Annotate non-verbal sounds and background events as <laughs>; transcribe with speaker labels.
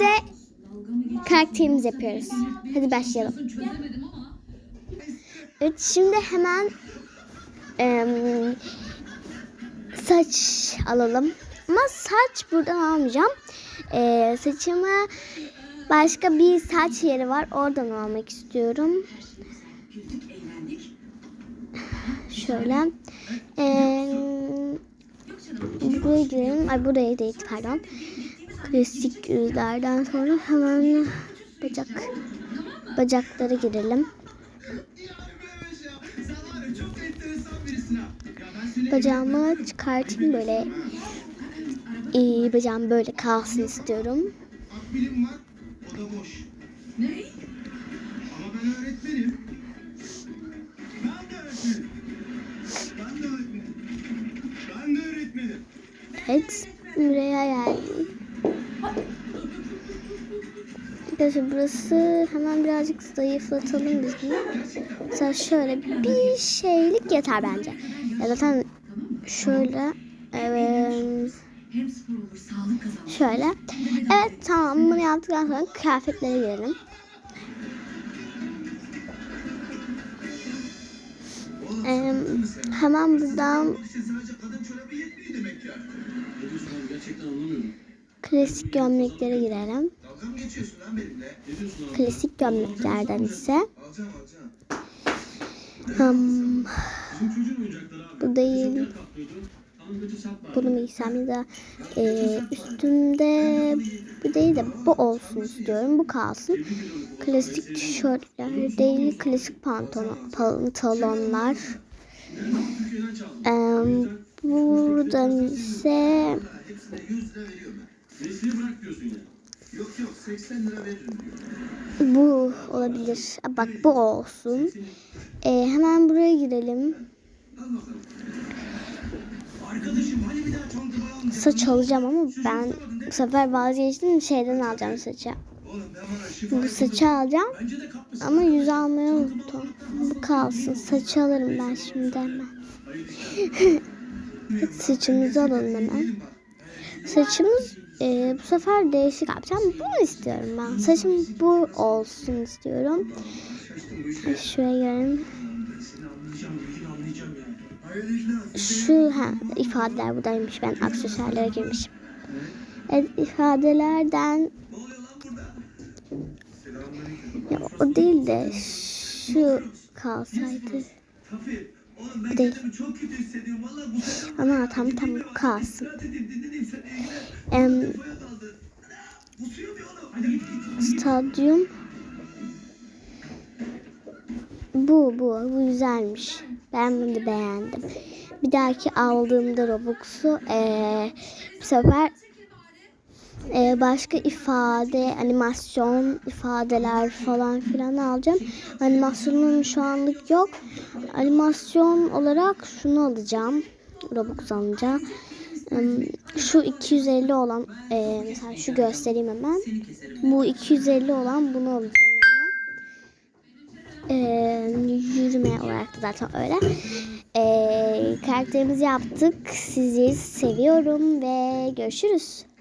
Speaker 1: birlikte karakterimizi yapıyoruz. Hadi başlayalım. Evet şimdi hemen em, saç alalım. Ama saç buradan almayacağım. Ee, saçımı başka bir saç yeri var. Oradan almak istiyorum. Şöyle. Ee, buraya girelim. Ay buraya değil pardon. Klasik yüzlerden sonra hemen bacak bacaklara girelim. Bacağımı çıkartayım böyle. İyi bacağım böyle kalsın istiyorum.
Speaker 2: Akbilim var, o da boş. Ne? Ama ben öğretmenim. Ben de öğretmenim. Ben de öğretmenim. Ben de öğretmenim.
Speaker 1: Evet. Buraya geldim. Arkadaşlar burası hemen birazcık zayıflatalım biz bunu. Mesela şöyle bir şeylik yeter bence. Ya zaten şöyle evet, şöyle. Evet tamam bunu yaptıktan sonra kıyafetlere girelim. Ee, hemen buradan klasik gömleklere girelim.
Speaker 2: Dalga mı geçiyorsun lan benimle?
Speaker 3: Ne diyorsun abi?
Speaker 1: Klasik gömleklerden ise.
Speaker 3: abi.
Speaker 1: bu değil. Bunu mu giysem ya da e, üstümde bu değil de bu olsun istiyorum. Bu kalsın. Klasik tişörtler değil, klasik pantolon, pantolonlar. Em, buradan ise
Speaker 2: Hepsine 100 lira veriyorum ben.
Speaker 3: Mesleği bırak diyorsun ya.
Speaker 2: Yok yok 80 lira veririm diyor.
Speaker 1: bu olabilir. Bak bu olsun. E, hemen buraya girelim. Saç alacağım ama ben bu sefer vazgeçtim. Şeyden alacağım
Speaker 2: şifa
Speaker 1: Bu saçı alacağım. Ama yüz almayı unuttum. Bu kalsın. Saçı alırım ben şimdi hemen. <laughs> Saçımızı alalım hemen. Saçımız e, bu sefer değişik yapacağım. Bunu istiyorum ben. Saçım bu olsun istiyorum. Şuraya
Speaker 2: işler.
Speaker 1: Şu ha, ifadeler buradaymış. Ben aksesuarlara girmişim. Evet ifadelerden ya, o değil de şu kalsaydı. Değil.
Speaker 2: bu sefer
Speaker 1: Ama tam tam kalsın. Em. Stadyum. Bu bu bu güzelmiş. Ben bunu da beğendim. Bir dahaki aldığımda Robux'u eee bu sefer eee, başka ifade, animasyon ifadeler falan filan alacağım. Animasyonun şu anlık yok. Animasyon olarak şunu alacağım. Robux alınca. Şu 250 olan eee, mesela şu göstereyim hemen. Bu 250 olan bunu alacağım hemen. Ee, yürüme olarak da zaten öyle. Ee, karakterimizi yaptık. Sizi seviyorum ve görüşürüz.